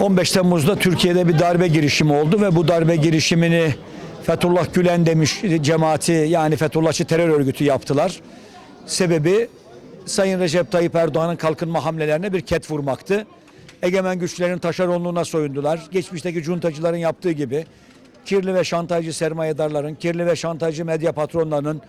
15 Temmuz'da Türkiye'de bir darbe girişimi oldu ve bu darbe girişimini Fethullah Gülen demiş cemaati yani Fethullahçı terör örgütü yaptılar. Sebebi Sayın Recep Tayyip Erdoğan'ın kalkınma hamlelerine bir ket vurmaktı. Egemen güçlerin taşeronluğuna soyundular. Geçmişteki cuntacıların yaptığı gibi kirli ve şantajcı sermayedarların, kirli ve şantajcı medya patronlarının,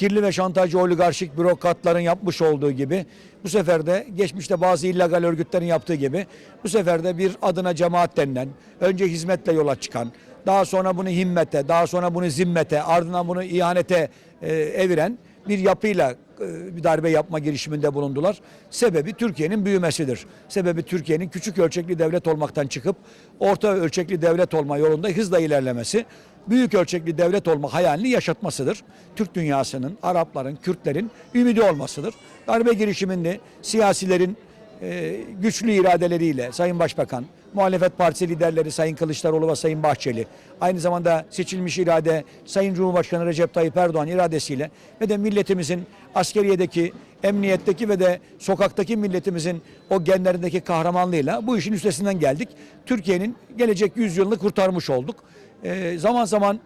kirli ve şantajcı oligarşik bürokratların yapmış olduğu gibi bu sefer de geçmişte bazı illegal örgütlerin yaptığı gibi bu sefer de bir adına cemaat denilen, önce hizmetle yola çıkan, daha sonra bunu himmete, daha sonra bunu zimmete, ardından bunu ihanete e, eviren bir yapıyla e, bir darbe yapma girişiminde bulundular. Sebebi Türkiye'nin büyümesidir. Sebebi Türkiye'nin küçük ölçekli devlet olmaktan çıkıp orta ölçekli devlet olma yolunda hızla ilerlemesi, büyük ölçekli devlet olma hayalini yaşatmasıdır. Türk dünyasının, Arapların, Kürtlerin ümidi olmasıdır. Darbe girişiminde siyasilerin e, güçlü iradeleriyle Sayın Başbakan, muhalefet partisi liderleri Sayın Kılıçdaroğlu ve Sayın Bahçeli, aynı zamanda seçilmiş irade Sayın Cumhurbaşkanı Recep Tayyip Erdoğan iradesiyle ve de milletimizin askeriyedeki, emniyetteki ve de sokaktaki milletimizin o genlerindeki kahramanlığıyla bu işin üstesinden geldik. Türkiye'nin gelecek yüzyılını kurtarmış olduk. E, zaman zaman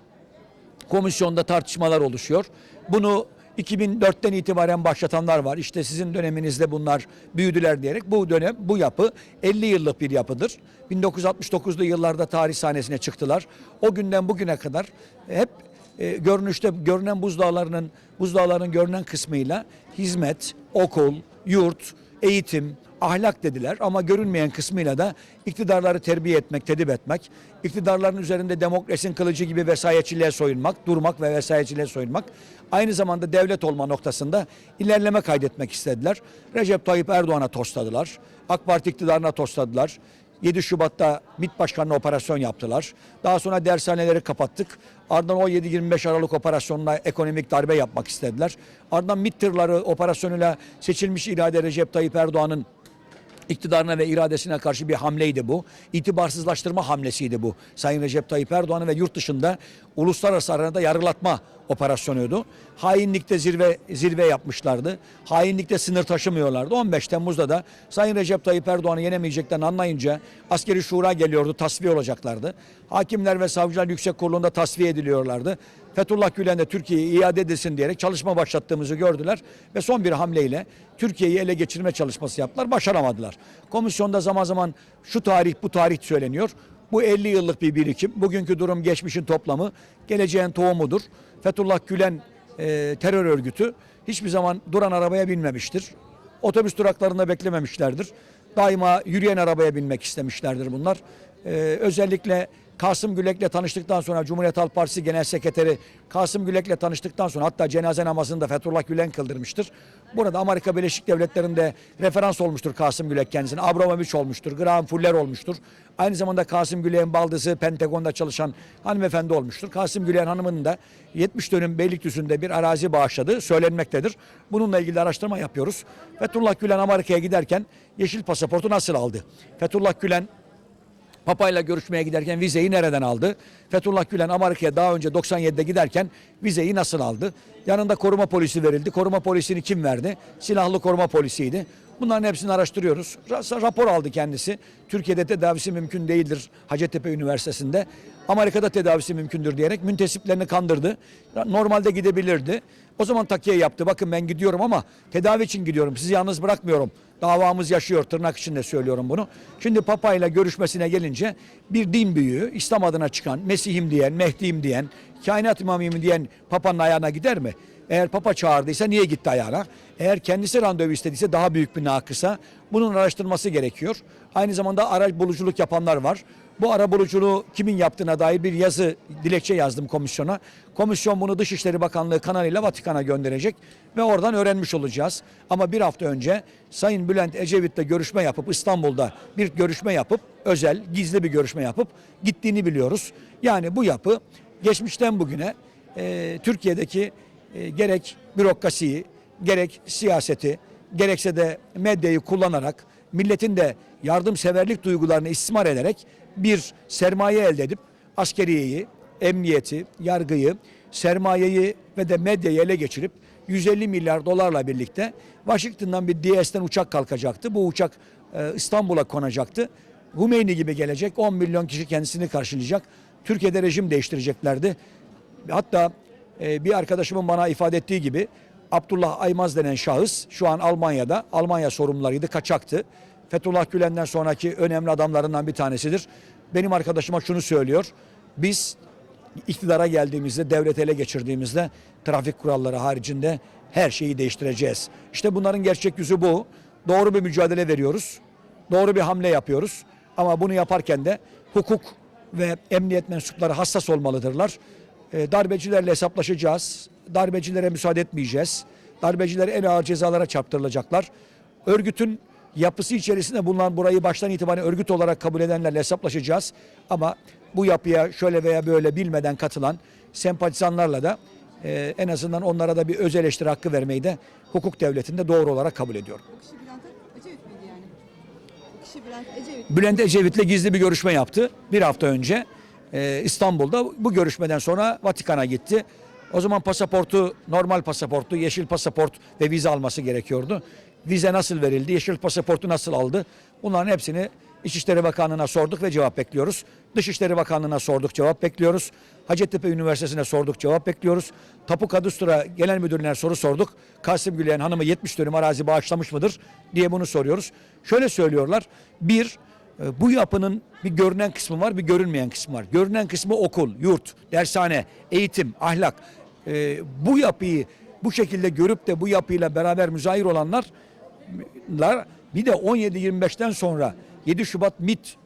komisyonda tartışmalar oluşuyor. Bunu 2004'ten itibaren başlatanlar var. İşte sizin döneminizde bunlar büyüdüler diyerek bu dönem bu yapı 50 yıllık bir yapıdır. 1969'lu yıllarda tarih sahnesine çıktılar. O günden bugüne kadar hep e, görünüşte görünen buzdağlarının buzdağlarının görünen kısmıyla hizmet, okul, yurt, eğitim, ahlak dediler ama görünmeyen kısmıyla da iktidarları terbiye etmek, tedip etmek, iktidarların üzerinde demokrasinin kılıcı gibi vesayetçiliğe soyunmak, durmak ve vesayetçiliğe soyunmak, aynı zamanda devlet olma noktasında ilerleme kaydetmek istediler. Recep Tayyip Erdoğan'a tosladılar, AK Parti iktidarına tosladılar. 7 Şubat'ta MİT Başkanı'na operasyon yaptılar. Daha sonra dershaneleri kapattık. Ardından 17-25 Aralık operasyonuna ekonomik darbe yapmak istediler. Ardından MİT tırları operasyonuyla seçilmiş irade Recep Tayyip Erdoğan'ın iktidarına ve iradesine karşı bir hamleydi bu. İtibarsızlaştırma hamlesiydi bu. Sayın Recep Tayyip Erdoğan'ı ve yurt dışında uluslararası arenada yargılatma operasyonuydu. Hainlikte zirve zirve yapmışlardı. Hainlikte sınır taşımıyorlardı. 15 Temmuz'da da Sayın Recep Tayyip Erdoğan'ı yenemeyeceklerini anlayınca askeri şura geliyordu, tasfiye olacaklardı. Hakimler ve savcılar yüksek kurulunda tasfiye ediliyorlardı. Fethullah Gülen de Türkiye'yi iade edilsin diyerek çalışma başlattığımızı gördüler ve son bir hamleyle Türkiye'yi ele geçirme çalışması yaptılar. Başaramadılar. Komisyonda zaman zaman şu tarih bu tarih söyleniyor. Bu 50 yıllık bir birikim. Bugünkü durum geçmişin toplamı, geleceğin tohumudur. Fethullah Gülen e, terör örgütü hiçbir zaman duran arabaya binmemiştir. Otobüs duraklarında beklememişlerdir. Daima yürüyen arabaya binmek istemişlerdir bunlar. E, özellikle Kasım Gülek'le tanıştıktan sonra Cumhuriyet Halk Partisi Genel Sekreteri Kasım Gülek'le tanıştıktan sonra hatta cenaze namazını da Fethullah Gülen kıldırmıştır. Burada Amerika Birleşik Devletleri'nde referans olmuştur Kasım Gülek kendisine. Abramovich olmuştur, Graham Fuller olmuştur. Aynı zamanda Kasım Gülek'in baldızı Pentagon'da çalışan hanımefendi olmuştur. Kasım Gülek'in hanımının da 70 dönüm Beylikdüzü'nde bir arazi bağışladığı söylenmektedir. Bununla ilgili araştırma yapıyoruz. Fethullah Gülen Amerika'ya giderken yeşil pasaportu nasıl aldı? Fethullah Gülen Papa'yla görüşmeye giderken vizeyi nereden aldı? Fethullah Gülen Amerika'ya daha önce 97'de giderken vizeyi nasıl aldı? Yanında koruma polisi verildi. Koruma polisini kim verdi? Silahlı koruma polisiydi. Bunların hepsini araştırıyoruz. Ra- Rapor aldı kendisi. Türkiye'de tedavisi mümkün değildir Hacettepe Üniversitesi'nde. Amerika'da tedavisi mümkündür diyerek müntesiplerini kandırdı. Normalde gidebilirdi. O zaman takiye yaptı. Bakın ben gidiyorum ama tedavi için gidiyorum. Sizi yalnız bırakmıyorum. Davamız yaşıyor tırnak içinde söylüyorum bunu. Şimdi Papa ile görüşmesine gelince bir din büyüğü İslam adına çıkan Mesih'im diyen, Mehdi'yim diyen, kainat imamıyım diyen Papa'nın ayağına gider mi? Eğer Papa çağırdıysa niye gitti ayağına? Eğer kendisi randevu istediyse daha büyük bir nakısa bunun araştırması gerekiyor. Aynı zamanda araç buluculuk yapanlar var. Bu ara buluculuğu kimin yaptığına dair bir yazı, dilekçe yazdım komisyona. Komisyon bunu Dışişleri Bakanlığı kanalıyla Vatikan'a gönderecek ve oradan öğrenmiş olacağız. Ama bir hafta önce Sayın Bülent Ecevit'le görüşme yapıp İstanbul'da bir görüşme yapıp özel, gizli bir görüşme yapıp gittiğini biliyoruz. Yani bu yapı geçmişten bugüne e, Türkiye'deki e, gerek bürokrasiyi, gerek siyaseti, gerekse de medyayı kullanarak milletin de yardımseverlik duygularını istismar ederek bir sermaye elde edip askeriyeyi, emniyeti, yargıyı, sermayeyi ve de medyayı ele geçirip 150 milyar dolarla birlikte Washington'dan bir DS'den uçak kalkacaktı. Bu uçak e, İstanbul'a konacaktı. Humeyni gibi gelecek 10 milyon kişi kendisini karşılayacak. Türkiye'de rejim değiştireceklerdi. Hatta e, bir arkadaşımın bana ifade ettiği gibi Abdullah Aymaz denen şahıs şu an Almanya'da. Almanya sorumlularıydı, kaçaktı. Fethullah Gülen'den sonraki önemli adamlarından bir tanesidir. Benim arkadaşıma şunu söylüyor. Biz iktidara geldiğimizde, devlet ele geçirdiğimizde trafik kuralları haricinde her şeyi değiştireceğiz. İşte bunların gerçek yüzü bu. Doğru bir mücadele veriyoruz. Doğru bir hamle yapıyoruz. Ama bunu yaparken de hukuk ve emniyet mensupları hassas olmalıdırlar. E, darbecilerle hesaplaşacağız. Darbecilere müsaade etmeyeceğiz. Darbeciler en ağır cezalara çarptırılacaklar. Örgütün yapısı içerisinde bulunan burayı baştan itibaren örgüt olarak kabul edenlerle hesaplaşacağız. Ama bu yapıya şöyle veya böyle bilmeden katılan sempatizanlarla da e, en azından onlara da bir öz eleştiri hakkı vermeyi de hukuk devletinde doğru olarak kabul ediyorum. O kişi Bülent Ecevit miydi yani? O kişi Bülent Ecevit. Bülent Ecevit'le gizli bir görüşme yaptı bir hafta önce e, İstanbul'da. Bu görüşmeden sonra Vatikan'a gitti. O zaman pasaportu, normal pasaportu, yeşil pasaport ve vize alması gerekiyordu. Vize nasıl verildi, yeşil pasaportu nasıl aldı? Bunların hepsini İçişleri Bakanlığı'na sorduk ve cevap bekliyoruz. Dışişleri Bakanlığı'na sorduk, cevap bekliyoruz. Hacettepe Üniversitesi'ne sorduk, cevap bekliyoruz. Tapu Kadastro Genel Müdürlüğü'ne soru sorduk. Kasım Güleyen Hanım'ı 70 dönüm arazi bağışlamış mıdır diye bunu soruyoruz. Şöyle söylüyorlar. Bir, bu yapının bir görünen kısmı var, bir görünmeyen kısmı var. Görünen kısmı okul, yurt, dershane, eğitim, ahlak. E, bu yapıyı bu şekilde görüp de bu yapıyla beraber müzahir olanlar lar bir de 17-25'ten sonra 7 Şubat MİT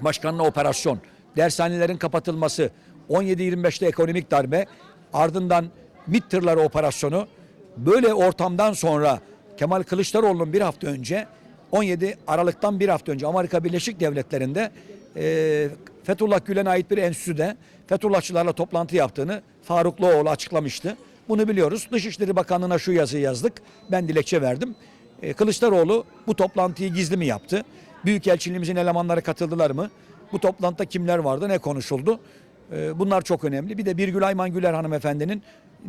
başkanlığı operasyon, dershanelerin kapatılması, 17-25'te ekonomik darbe, ardından MİT tırları operasyonu. Böyle ortamdan sonra Kemal Kılıçdaroğlu'nun bir hafta önce 17 Aralık'tan bir hafta önce Amerika Birleşik Devletleri'nde e, Fethullah Gülen'e ait bir enstitüde Fethullahçılarla toplantı yaptığını Farukluoğlu açıklamıştı. Bunu biliyoruz. Dışişleri Bakanlığı'na şu yazıyı yazdık. Ben dilekçe verdim. E, Kılıçdaroğlu bu toplantıyı gizli mi yaptı? Büyükelçiliğimizin elemanları katıldılar mı? Bu toplantıda kimler vardı, ne konuşuldu? E, bunlar çok önemli. Bir de Birgül Ayman Güler hanımefendinin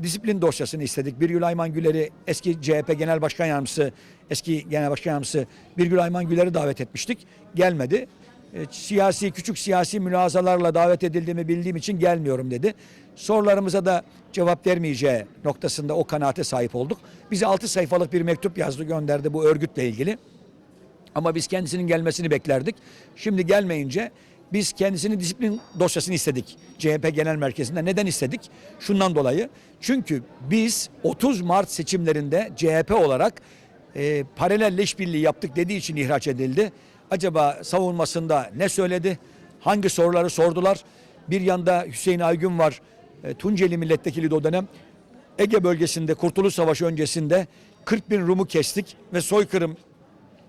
disiplin dosyasını istedik. Birgül Ayman Güler'i eski CHP Genel Başkan Yardımcısı, eski Genel Başkan Yardımcısı Birgül Ayman Güler'i davet etmiştik. Gelmedi. E, siyasi küçük siyasi mülazalarla davet edildiğimi bildiğim için gelmiyorum dedi. Sorularımıza da cevap vermeyeceği noktasında o kanaate sahip olduk. Bize 6 sayfalık bir mektup yazdı gönderdi bu örgütle ilgili. Ama biz kendisinin gelmesini beklerdik. Şimdi gelmeyince biz kendisinin disiplin dosyasını istedik. CHP Genel Merkezi'nde. Neden istedik? Şundan dolayı. Çünkü biz 30 Mart seçimlerinde CHP olarak e, paralel işbirliği yaptık dediği için ihraç edildi. Acaba savunmasında ne söyledi? Hangi soruları sordular? Bir yanda Hüseyin Aygün var. E, Tunceli milletvekili o dönem. Ege bölgesinde Kurtuluş Savaşı öncesinde 40 bin Rum'u kestik ve soykırım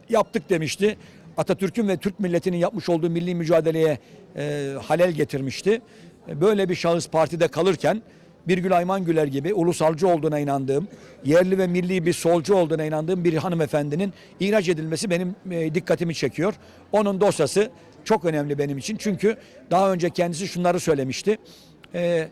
yaptık demişti. Atatürk'ün ve Türk milletinin yapmış olduğu milli mücadeleye e, halel getirmişti. E, Böyle bir şahıs partide kalırken Birgül Ayman Güler gibi ulusalcı olduğuna inandığım, yerli ve milli bir solcu olduğuna inandığım bir hanımefendinin ihraç edilmesi benim e, dikkatimi çekiyor. Onun dosyası çok önemli benim için. Çünkü daha önce kendisi şunları söylemişti. E,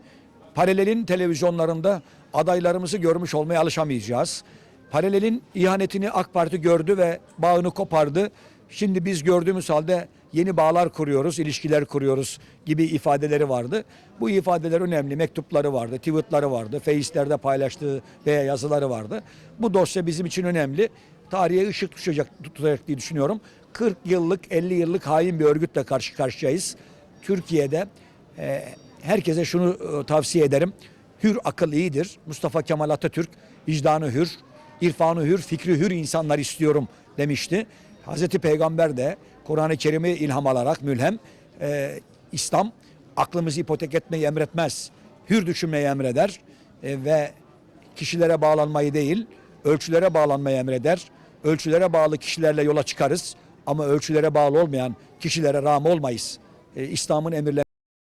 paralelin televizyonlarında adaylarımızı görmüş olmaya alışamayacağız. Paralelin ihanetini AK Parti gördü ve bağını kopardı. Şimdi biz gördüğümüz halde yeni bağlar kuruyoruz, ilişkiler kuruyoruz gibi ifadeleri vardı. Bu ifadeler önemli. Mektupları vardı, tweetları vardı, Face'lerde paylaştığı veya yazıları vardı. Bu dosya bizim için önemli. Tarihe ışık tutacak, tutacak diye düşünüyorum. 40 yıllık, 50 yıllık hain bir örgütle karşı karşıyayız. Türkiye'de e, herkese şunu e, tavsiye ederim. Hür akıl iyidir. Mustafa Kemal Atatürk vicdanı hür, irfanı hür, fikri hür insanlar istiyorum demişti. Hazreti Peygamber de Kur'an-ı Kerim'i ilham alarak mülhem e, İslam aklımızı ipotek etmeyi emretmez. Hür düşünmeyi emreder e, ve kişilere bağlanmayı değil ölçülere bağlanmayı emreder. Ölçülere bağlı kişilerle yola çıkarız ama ölçülere bağlı olmayan kişilere rağm olmayız. E, İslam'ın emirleri